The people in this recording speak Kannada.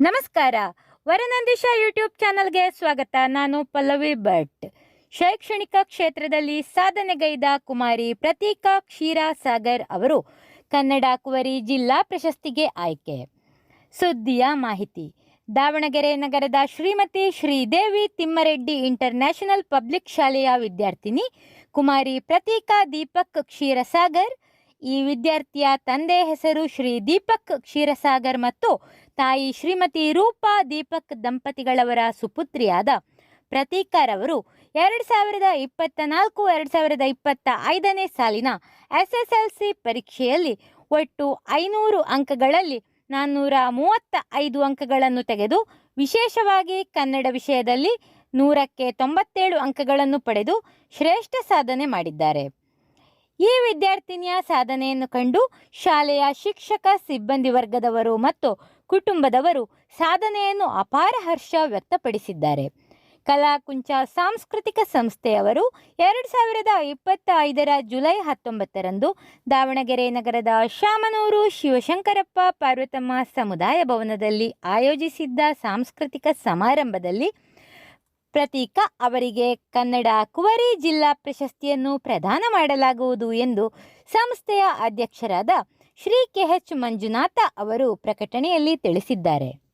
ನಮಸ್ಕಾರ. ವರನಂದಿಶ ಯೂಟ್ಯೂಬ್ ಚಾನಲ್ಗೆ ಸ್ವಾಗತ. ನಾನು ಪಲ್ಲವಿ ಭಟ್. ಶೈಕ್ಷಣಿಕ ಕ್ಷೇತ್ರದಲ್ಲಿ ಸಾಧನೆಗೈದ ಕುಮಾರಿ ಪ್ರತೀಕಾ ಕ್ಷೀರಸಾಗರ್ ಅವರು ಕನ್ನಡ ಕುವರಿ ಜಿಲ್ಲಾ ಪ್ರಶಸ್ತಿಗೆ ಆಯ್ಕೆ. ಸುದ್ದಿಯ ಮಾಹಿತಿ. ದಾವಣಗೆರೆ ನಗರದ ಶ್ರೀಮತಿ ಶ್ರೀದೇವಿ ತಿಮ್ಮರೆಡ್ಡಿ ಇಂಟರ್ನ್ಯಾಷನಲ್ ಪಬ್ಲಿಕ್ ಶಾಲೆಯ ವಿದ್ಯಾರ್ಥಿನಿ ಕುಮಾರಿ ಪ್ರತೀಕಾ ದೀಪಕ್ ಕ್ಷೀರಸಾಗರ್. ಈ ವಿದ್ಯಾರ್ಥಿಯ ತಂದೆ ಹೆಸರು ಶ್ರೀ ದೀಪಕ್ ಕ್ಷೀರಸಾಗರ್ ಮತ್ತು ತಾಯಿ ಶ್ರೀಮತಿ ರೂಪಾ ದೀಪಕ್ ದಂಪತಿಗಳವರ ಸುಪುತ್ರಿಯಾದ ಪ್ರತೀಕಾರವರು ಎರಡು ಸಾವಿರದ ಇಪ್ಪತ್ತ ನಾಲ್ಕು, ಎರಡು ಸಾವಿರದ ಇಪ್ಪತ್ತ ಐದನೇ ಸಾಲಿನ ಎಸ್ ಎಸ್ ಎಲ್ ಸಿ ಪರೀಕ್ಷೆಯಲ್ಲಿ ಒಟ್ಟು ಐನೂರು ಅಂಕಗಳಲ್ಲಿ ನಾನ್ನೂರ ಮೂವತ್ತ ಐದು ಅಂಕಗಳನ್ನು ತೆಗೆದು ವಿಶೇಷವಾಗಿ ಕನ್ನಡ ವಿಷಯದಲ್ಲಿ ನೂರಕ್ಕೆ ತೊಂಬತ್ತೇಳು ಅಂಕಗಳನ್ನು ಪಡೆದು ಶ್ರೇಷ್ಠ ಸಾಧನೆ ಮಾಡಿದ್ದಾರೆ. ಈ ವಿದ್ಯಾರ್ಥಿನಿಯ ಸಾಧನೆಯನ್ನು ಕಂಡು ಶಾಲೆಯ ಶಿಕ್ಷಕ, ಸಿಬ್ಬಂದಿ ವರ್ಗದವರು ಮತ್ತು ಕುಟುಂಬದವರು ಸಾಧನೆಯನ್ನು ಅಪಾರ ಹರ್ಷ ವ್ಯಕ್ತಪಡಿಸಿದ್ದಾರೆ. ಕಲಾಕುಂಚ ಸಾಂಸ್ಕೃತಿಕ ಸಂಸ್ಥೆಯವರು ಎರಡು ಸಾವಿರದ ಇಪ್ಪತ್ತ ಐದರ ಜುಲೈ ಹತ್ತೊಂಬತ್ತರಂದು ದಾವಣಗೆರೆ ನಗರದ ಶಾಮನೂರು ಶಿವಶಂಕರಪ್ಪ ಪಾರ್ವತಮ್ಮ ಸಮುದಾಯ ಭವನದಲ್ಲಿ ಆಯೋಜಿಸಿದ್ದ ಸಾಂಸ್ಕೃತಿಕ ಸಮಾರಂಭದಲ್ಲಿ ಪ್ರತೀಕ ಅವರಿಗೆ ಕನ್ನಡ ಕುವರಿ ಜಿಲ್ಲಾ ಪ್ರಶಸ್ತಿಯನ್ನು ಪ್ರದಾನ ಮಾಡಲಾಗುವುದು ಎಂದು ಸಂಸ್ಥೆಯ ಅಧ್ಯಕ್ಷರಾದ ಶ್ರೀ ಕೆ ಎಚ್ ಮಂಜುನಾಥ ಅವರು ಪ್ರಕಟಣೆಯಲ್ಲಿ ತಿಳಿಸಿದ್ದಾರೆ.